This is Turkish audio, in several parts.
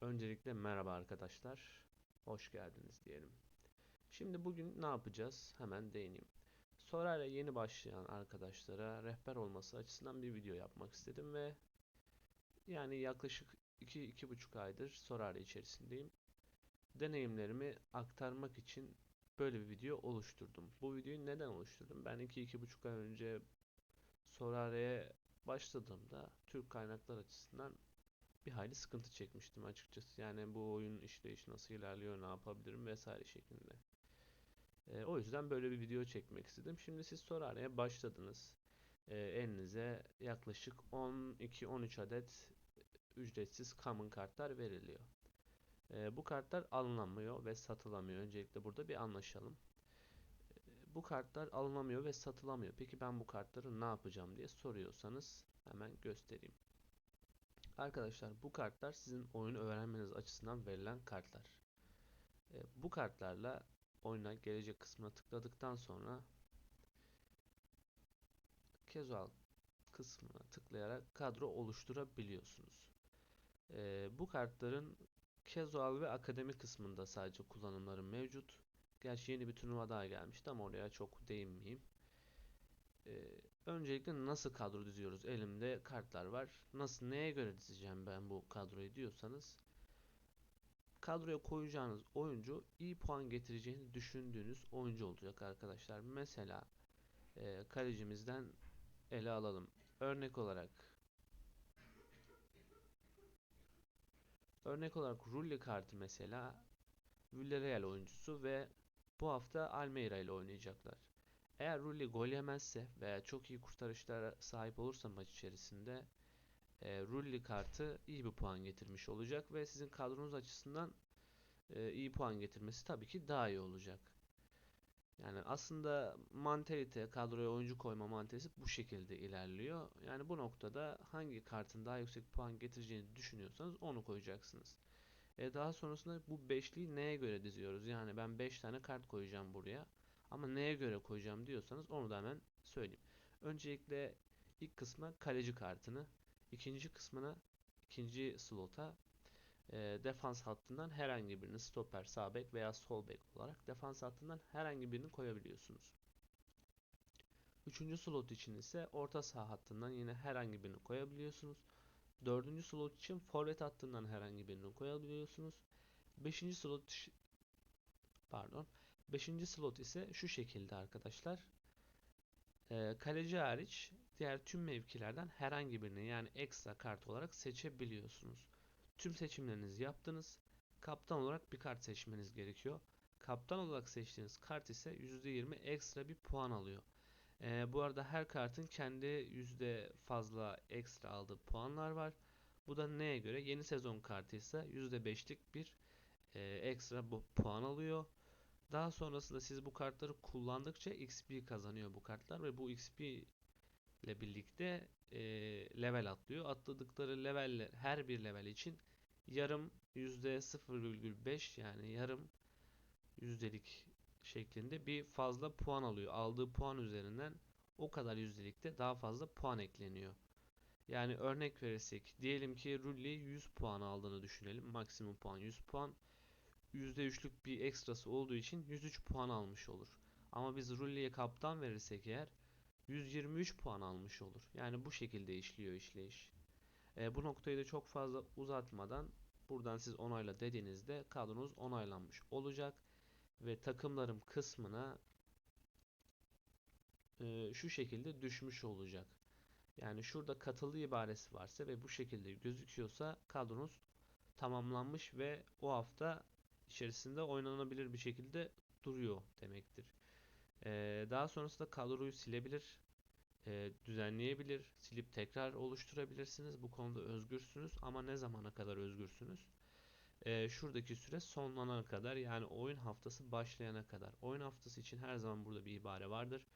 Öncelikle merhaba arkadaşlar. Hoş geldiniz diyelim. Şimdi bugün ne yapacağız? Hemen değineyim. Sorar'a yeni başlayan arkadaşlara rehber olması açısından bir video yapmak istedim ve yani yaklaşık 2-2,5 aydır Sorare içerisindeyim. Deneyimlerimi aktarmak için böyle bir video oluşturdum. Bu videoyu neden oluşturdum? Ben 2-2,5 ay önce Sorare'ye başladığımda Türk kaynaklar açısından bir hayli sıkıntı çekmiştim açıkçası. Yani bu oyun işleyişi nasıl ilerliyor, ne yapabilirim vesaire şeklinde. E, o yüzden böyle bir video çekmek istedim. Şimdi siz Sorara'ya başladınız. E, elinize yaklaşık 12-13 adet ücretsiz common kartlar veriliyor. E, bu kartlar alınamıyor ve satılamıyor. Öncelikle burada bir anlaşalım. E, bu kartlar alınamıyor ve satılamıyor. Peki ben bu kartları ne yapacağım diye soruyorsanız hemen göstereyim. Arkadaşlar bu kartlar sizin oyunu öğrenmeniz açısından verilen kartlar. E, bu kartlarla oyuna gelecek kısmına tıkladıktan sonra casual kısmına tıklayarak kadro oluşturabiliyorsunuz. E, bu kartların casual ve akademi kısmında sadece kullanımları mevcut. Gerçi yeni bir turnuva daha gelmişti ama oraya çok değinmeyeyim. Ee, öncelikle nasıl kadro diziyoruz? Elimde kartlar var. Nasıl, neye göre dizeceğim ben bu kadroyu diyorsanız kadroya koyacağınız oyuncu iyi puan getireceğini düşündüğünüz oyuncu olacak arkadaşlar. Mesela e, kalecimizden ele alalım. Örnek olarak örnek olarak Rulli kartı mesela Villarreal oyuncusu ve bu hafta Almeida ile oynayacaklar. Eğer Rulli gol yemezse veya çok iyi kurtarışlara sahip olursa maç içerisinde e, Rulli kartı iyi bir puan getirmiş olacak ve sizin kadronuz açısından e, iyi puan getirmesi tabii ki daha iyi olacak. Yani aslında mantalite, kadroya oyuncu koyma mantalitesi bu şekilde ilerliyor. Yani bu noktada hangi kartın daha yüksek puan getireceğini düşünüyorsanız onu koyacaksınız. E daha sonrasında bu beşliği neye göre diziyoruz? Yani ben 5 tane kart koyacağım buraya. Ama neye göre koyacağım diyorsanız onu da hemen söyleyeyim. Öncelikle ilk kısma kaleci kartını, ikinci kısmına ikinci slota e, defans hattından herhangi birini stoper, sağ bek veya sol bek olarak defans hattından herhangi birini koyabiliyorsunuz. Üçüncü slot için ise orta saha hattından yine herhangi birini koyabiliyorsunuz. Dördüncü slot için forvet hattından herhangi birini koyabiliyorsunuz. Beşinci slot pardon. Beşinci slot ise şu şekilde arkadaşlar. Ee, kaleci hariç diğer tüm mevkilerden herhangi birini yani ekstra kart olarak seçebiliyorsunuz. Tüm seçimlerinizi yaptınız. Kaptan olarak bir kart seçmeniz gerekiyor. Kaptan olarak seçtiğiniz kart ise %20 ekstra bir puan alıyor. Ee, bu arada her kartın kendi yüzde fazla ekstra aldığı puanlar var. Bu da neye göre? Yeni sezon kartı ise %5'lik bir e, ekstra bu puan alıyor. Daha sonrasında siz bu kartları kullandıkça XP kazanıyor bu kartlar ve bu XP ile birlikte e, level atlıyor. Atladıkları leveller her bir level için yarım yüzde 0,5 yani yarım yüzdelik şeklinde bir fazla puan alıyor. Aldığı puan üzerinden o kadar yüzdelikte daha fazla puan ekleniyor. Yani örnek verirsek diyelim ki Rulli 100 puan aldığını düşünelim. Maksimum puan 100 puan. %3'lük bir ekstrası olduğu için 103 puan almış olur. Ama biz Rulli'ye kaptan verirsek eğer 123 puan almış olur. Yani bu şekilde işliyor işleyiş. E, bu noktayı da çok fazla uzatmadan buradan siz onayla dediğinizde kadronuz onaylanmış olacak. Ve takımlarım kısmına e, şu şekilde düşmüş olacak. Yani şurada katılı ibaresi varsa ve bu şekilde gözüküyorsa kadronuz tamamlanmış ve o hafta içerisinde oynanabilir bir şekilde duruyor demektir. Ee, daha sonrasında kadroyu silebilir, e, düzenleyebilir, silip tekrar oluşturabilirsiniz. Bu konuda özgürsünüz ama ne zamana kadar özgürsünüz? Ee, şuradaki süre sonlanana kadar yani oyun haftası başlayana kadar. Oyun haftası için her zaman burada bir ibare vardır.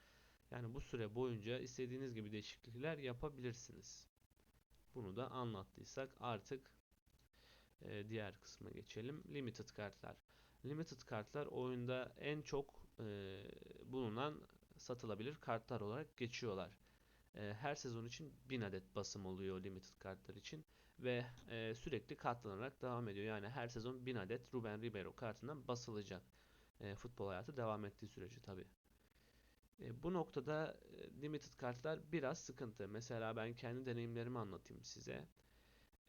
Yani bu süre boyunca istediğiniz gibi değişiklikler yapabilirsiniz. Bunu da anlattıysak artık e, diğer kısma geçelim. Limited kartlar. Limited kartlar oyunda en çok e, bulunan satılabilir kartlar olarak geçiyorlar. E, her sezon için 1000 adet basım oluyor limited kartlar için ve e, sürekli katlanarak devam ediyor. Yani her sezon 1000 adet Ruben Ribeiro kartından basılacak. Futbol hayatı devam ettiği sürece tabii. E, bu noktada limited kartlar biraz sıkıntı. Mesela ben kendi deneyimlerimi anlatayım size.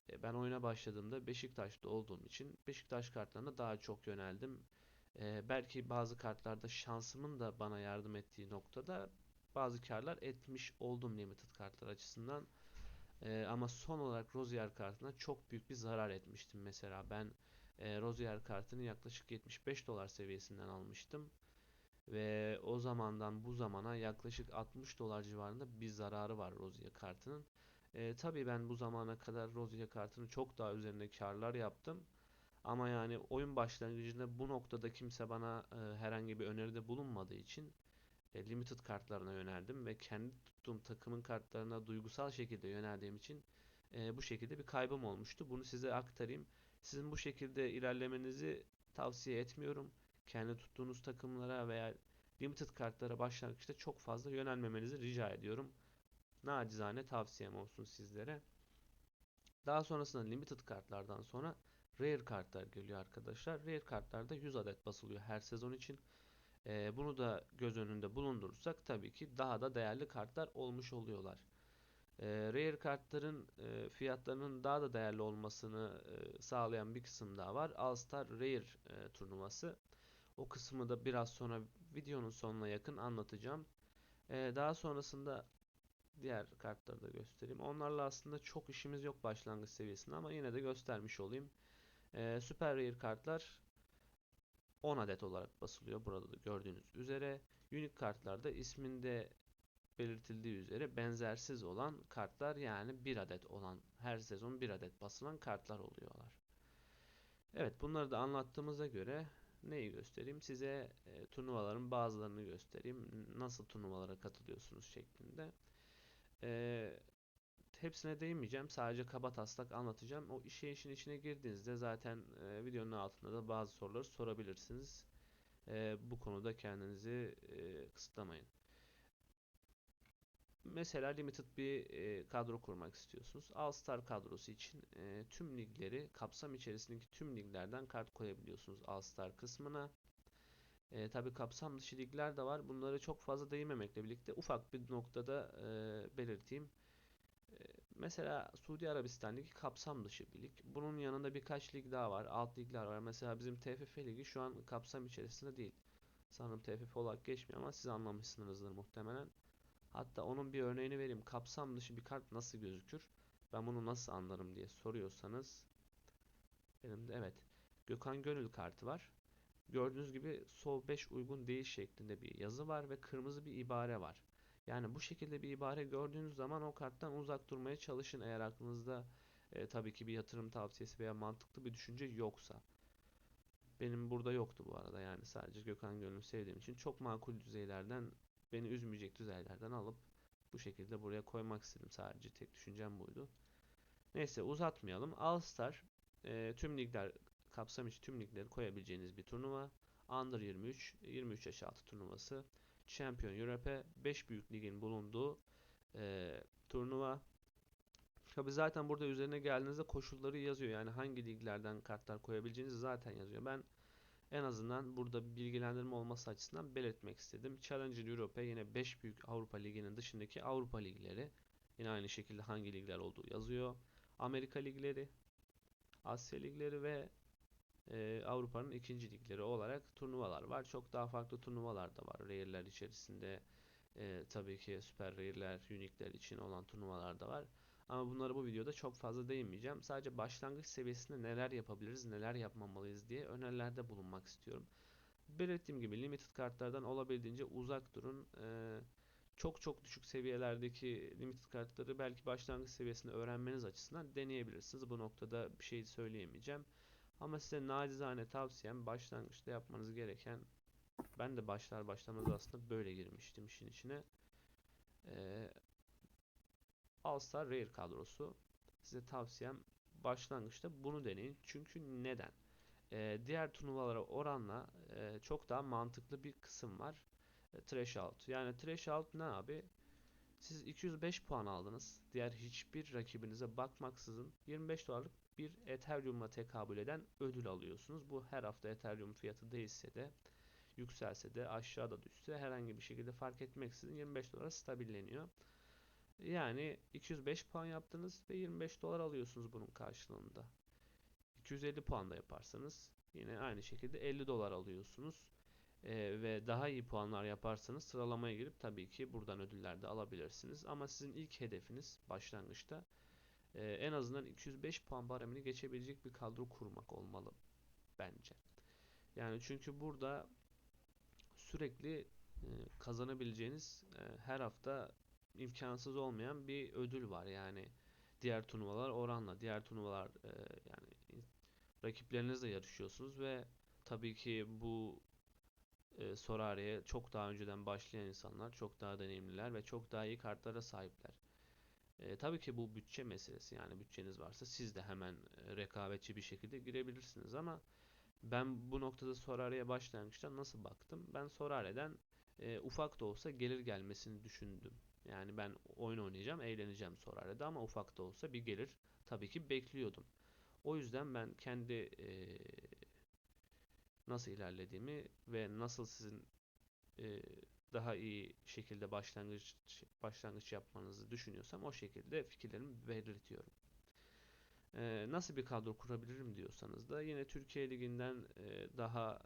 E, ben oyuna başladığımda Beşiktaş'ta olduğum için Beşiktaş kartlarına daha çok yöneldim. E, belki bazı kartlarda şansımın da bana yardım ettiği noktada bazı karlar etmiş oldum limited kartlar açısından. E, ama son olarak Rozier kartına çok büyük bir zarar etmiştim. Mesela ben e, Rozier kartını yaklaşık 75 dolar seviyesinden almıştım. Ve o zamandan bu zamana yaklaşık 60 dolar civarında bir zararı var Rozier kartının. E, tabii ben bu zamana kadar Rozier kartını çok daha üzerinde karlar yaptım. Ama yani oyun başlangıcında bu noktada kimse bana e, herhangi bir öneride bulunmadığı için e, limited kartlarına yöneldim ve kendi tuttuğum takımın kartlarına duygusal şekilde yöneldiğim için e, bu şekilde bir kaybım olmuştu. Bunu size aktarayım. Sizin bu şekilde ilerlemenizi tavsiye etmiyorum. Kendi tuttuğunuz takımlara veya limited kartlara başlangıçta çok fazla yönelmemenizi rica ediyorum. Nacizane tavsiyem olsun sizlere. Daha sonrasında limited kartlardan sonra rare kartlar geliyor arkadaşlar. Rare kartlarda 100 adet basılıyor her sezon için. Ee, bunu da göz önünde bulundurursak tabii ki daha da değerli kartlar olmuş oluyorlar. Ee, rare kartların e, fiyatlarının daha da değerli olmasını e, sağlayan bir kısım daha var. All Star Rare e, turnuvası. O kısmı da biraz sonra videonun sonuna yakın anlatacağım. Ee, daha sonrasında diğer kartları da göstereyim. Onlarla aslında çok işimiz yok başlangıç seviyesinde ama yine de göstermiş olayım. Ee, Super Rare kartlar 10 adet olarak basılıyor. Burada da gördüğünüz üzere. Unique kartlarda isminde belirtildiği üzere benzersiz olan kartlar yani 1 adet olan her sezon 1 adet basılan kartlar oluyorlar. Evet bunları da anlattığımıza göre neyi göstereyim? Size e, turnuvaların bazılarını göstereyim. Nasıl turnuvalara katılıyorsunuz şeklinde. E, hepsine değinmeyeceğim. Sadece kaba taslak anlatacağım. O işe işin içine girdiğinizde zaten e, videonun altında da bazı soruları sorabilirsiniz. E, bu konuda kendinizi e, kısıtlamayın. Mesela limited bir e, kadro kurmak istiyorsunuz. All Star kadrosu için e, tüm ligleri, kapsam içerisindeki tüm liglerden kart koyabiliyorsunuz All Star kısmına. E, tabi kapsam dışı ligler de var. Bunları çok fazla değinmemekle birlikte ufak bir noktada e, belirteyim. E, mesela Suudi Arabistan ligi kapsam dışı bir lig. Bunun yanında birkaç lig daha var. Alt ligler var. Mesela bizim TFF ligi şu an kapsam içerisinde değil. Sanırım TFF olarak geçmiyor ama siz anlamışsınızdır muhtemelen. Hatta onun bir örneğini vereyim. Kapsam dışı bir kart nasıl gözükür? Ben bunu nasıl anlarım diye soruyorsanız benim de evet. Gökhan Gönül kartı var. Gördüğünüz gibi sol 5 uygun değil şeklinde bir yazı var ve kırmızı bir ibare var. Yani bu şekilde bir ibare gördüğünüz zaman o karttan uzak durmaya çalışın eğer aklınızda e, tabii ki bir yatırım tavsiyesi veya mantıklı bir düşünce yoksa. Benim burada yoktu bu arada yani sadece Gökhan Gönül'ü sevdiğim için çok makul düzeylerden beni üzmeyecek düzeylerden alıp bu şekilde buraya koymak istedim. Sadece tek düşüncem buydu. Neyse uzatmayalım. All Star e, tüm ligler kapsam içi tüm ligleri koyabileceğiniz bir turnuva. Under 23, 23 yaş altı turnuvası. Champion Europe 5 büyük ligin bulunduğu e, turnuva. Tabi zaten burada üzerine geldiğinizde koşulları yazıyor. Yani hangi liglerden kartlar koyabileceğinizi zaten yazıyor. Ben en azından burada bilgilendirme olması açısından belirtmek istedim. Challenger Europe yine 5 büyük Avrupa Ligi'nin dışındaki Avrupa ligleri. Yine aynı şekilde hangi ligler olduğu yazıyor. Amerika ligleri, Asya ligleri ve e, Avrupa'nın ikinci ligleri olarak turnuvalar var. Çok daha farklı turnuvalar da var. Rare'ler içerisinde e, tabii ki Super Rare'ler, Unique'ler için olan turnuvalar da var. Ama bunları bu videoda çok fazla değinmeyeceğim. Sadece başlangıç seviyesinde neler yapabiliriz, neler yapmamalıyız diye önerilerde bulunmak istiyorum. Belirttiğim gibi limited kartlardan olabildiğince uzak durun. Ee, çok çok düşük seviyelerdeki limited kartları belki başlangıç seviyesinde öğrenmeniz açısından deneyebilirsiniz. Bu noktada bir şey söyleyemeyeceğim. Ama size nacizane tavsiyem başlangıçta yapmanız gereken ben de başlar başlamaz aslında böyle girmiştim işin içine. Ee, All Star Rare kadrosu. Size tavsiyem başlangıçta bunu deneyin. Çünkü neden? Ee, diğer turnuvalara oranla e, çok daha mantıklı bir kısım var. E, trash out. Yani trash out ne abi? Siz 205 puan aldınız. Diğer hiçbir rakibinize bakmaksızın 25 dolarlık bir Ethereum'a tekabül eden ödül alıyorsunuz. Bu her hafta Ethereum fiyatı değişse de yükselse de aşağıda düşse herhangi bir şekilde fark etmeksizin 25 dolara stabilleniyor. Yani 205 puan yaptınız ve 25 dolar alıyorsunuz bunun karşılığında. 250 puan da yaparsanız yine aynı şekilde 50 dolar alıyorsunuz. Ee, ve daha iyi puanlar yaparsanız sıralamaya girip tabii ki buradan ödüller de alabilirsiniz. Ama sizin ilk hedefiniz başlangıçta e, en azından 205 puan baremini geçebilecek bir kadro kurmak olmalı bence. Yani çünkü burada sürekli e, kazanabileceğiniz e, her hafta imkansız olmayan bir ödül var. Yani diğer turnuvalar oranla diğer turnuvalar e, yani rakiplerinizle yarışıyorsunuz ve tabii ki bu e, Sorari'ye çok daha önceden başlayan insanlar, çok daha deneyimliler ve çok daha iyi kartlara sahipler. E, tabii ki bu bütçe meselesi yani bütçeniz varsa siz de hemen e, rekabetçi bir şekilde girebilirsiniz ama ben bu noktada Sorari'ye başlangıçta nasıl baktım? Ben Sorari'den e, ufak da olsa gelir gelmesini düşündüm. Yani ben oyun oynayacağım, eğleneceğim Sorari'de ama ufak da olsa bir gelir tabii ki bekliyordum. O yüzden ben kendi e, nasıl ilerlediğimi ve nasıl sizin e, daha iyi şekilde başlangıç başlangıç yapmanızı düşünüyorsam o şekilde fikirlerimi belirtiyorum. E, nasıl bir kadro kurabilirim diyorsanız da yine Türkiye Ligi'nden e, daha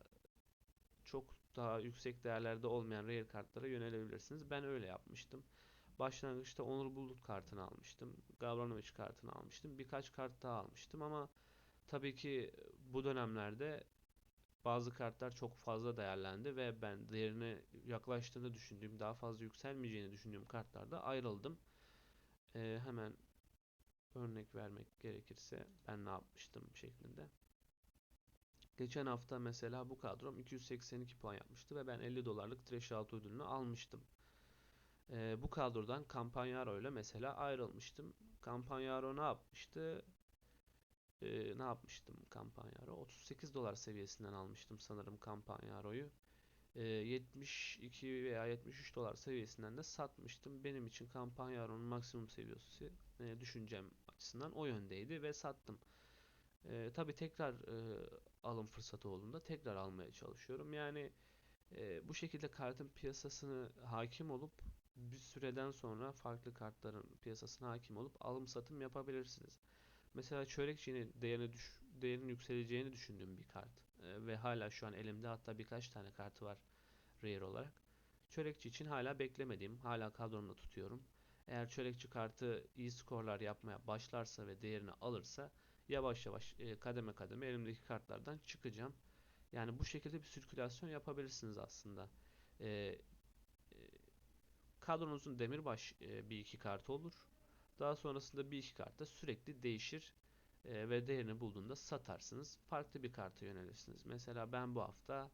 çok daha yüksek değerlerde olmayan rare kartlara yönelebilirsiniz. Ben öyle yapmıştım. Başlangıçta Onur Bulut kartını almıştım. Gavranovic kartını almıştım. Birkaç kart daha almıştım ama tabii ki bu dönemlerde bazı kartlar çok fazla değerlendi ve ben değerine yaklaştığını düşündüğüm, daha fazla yükselmeyeceğini düşündüğüm kartlarda ayrıldım. Ee, hemen örnek vermek gerekirse ben ne yapmıştım şeklinde. Geçen hafta mesela bu kadrom 282 puan yapmıştı ve ben 50 dolarlık Trash Out ödülünü almıştım. Ee, bu kadrodan Campagnaro ile mesela ayrılmıştım. Campagnaro ne yapmıştı? Ee, ne yapmıştım Campagnaro? 38 dolar seviyesinden almıştım sanırım Campagnaro'yu. Ee, 72 veya 73 dolar seviyesinden de satmıştım. Benim için Campagnaro'nun maksimum seviyesi e, düşüncem açısından o yöndeydi ve sattım. Ee, tabii tekrar e, alım fırsatı olduğunda tekrar almaya çalışıyorum. Yani e, bu şekilde kartın piyasasını hakim olup bir süreden sonra farklı kartların piyasasına hakim olup alım satım yapabilirsiniz. Mesela çörekçinin değerini düş değerinin yükseleceğini düşündüğüm bir kart e, ve hala şu an elimde hatta birkaç tane kartı var rare olarak. Çörekçi için hala beklemediğim, hala kadromda tutuyorum. Eğer çörekçi kartı iyi skorlar yapmaya başlarsa ve değerini alırsa yavaş yavaş e, kademe kademe elimdeki kartlardan çıkacağım. Yani bu şekilde bir sirkülasyon yapabilirsiniz aslında. E, e, kadronuzun demirbaş e, bir iki kartı olur. Daha sonrasında bir iki kart da sürekli değişir e, ve değerini bulduğunda satarsınız. Farklı bir karta yönelirsiniz. Mesela ben bu hafta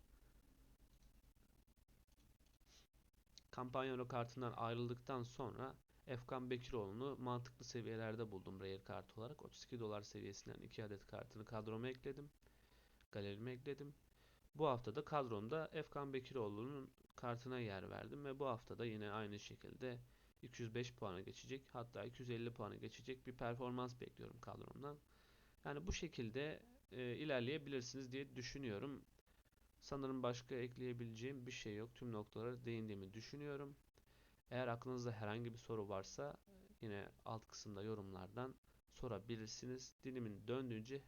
Campagnolo kartından ayrıldıktan sonra Efkan Bekiroğlu'nu mantıklı seviyelerde buldum rare kart olarak. 32 dolar seviyesinden 2 adet kartını kadroma ekledim. Galerime ekledim. Bu hafta da kadromda Efkan Bekiroğlu'nun kartına yer verdim ve bu hafta da yine aynı şekilde 205 puana geçecek hatta 250 puana geçecek bir performans bekliyorum kadromdan. Yani bu şekilde e, ilerleyebilirsiniz diye düşünüyorum. Sanırım başka ekleyebileceğim bir şey yok. Tüm noktalara değindiğimi düşünüyorum. Eğer aklınızda herhangi bir soru varsa yine alt kısımda yorumlardan sorabilirsiniz. Dilimin döndüğünce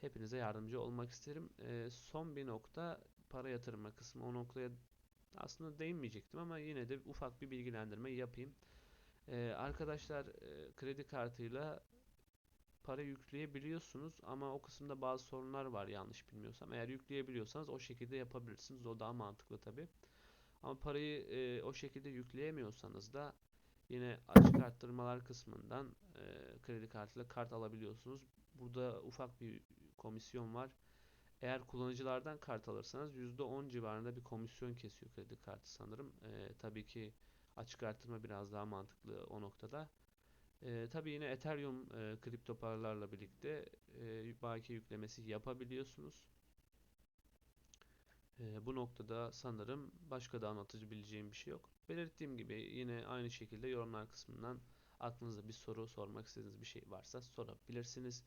hepinize yardımcı olmak isterim. E, son bir nokta para yatırma kısmı. O noktaya aslında değinmeyecektim ama yine de ufak bir bilgilendirme yapayım. Ee, arkadaşlar e, kredi kartıyla para yükleyebiliyorsunuz ama o kısımda bazı sorunlar var yanlış bilmiyorsam. Eğer yükleyebiliyorsanız o şekilde yapabilirsiniz. O daha mantıklı tabi. Ama parayı e, o şekilde yükleyemiyorsanız da yine açık arttırmalar kısmından e, kredi kartıyla kart alabiliyorsunuz. Burada ufak bir komisyon var. Eğer kullanıcılardan kart alırsanız %10 civarında bir komisyon kesiyor kredi kartı sanırım. Ee, tabii ki açık arttırma biraz daha mantıklı o noktada. Ee, tabii yine Ethereum e, kripto paralarla birlikte e, baki yüklemesi yapabiliyorsunuz. Ee, bu noktada sanırım başka da anlatabileceğim bir şey yok. Belirttiğim gibi yine aynı şekilde yorumlar kısmından aklınızda bir soru sormak istediğiniz bir şey varsa sorabilirsiniz.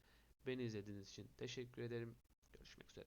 Beni izlediğiniz için teşekkür ederim. Görüşmek üzere.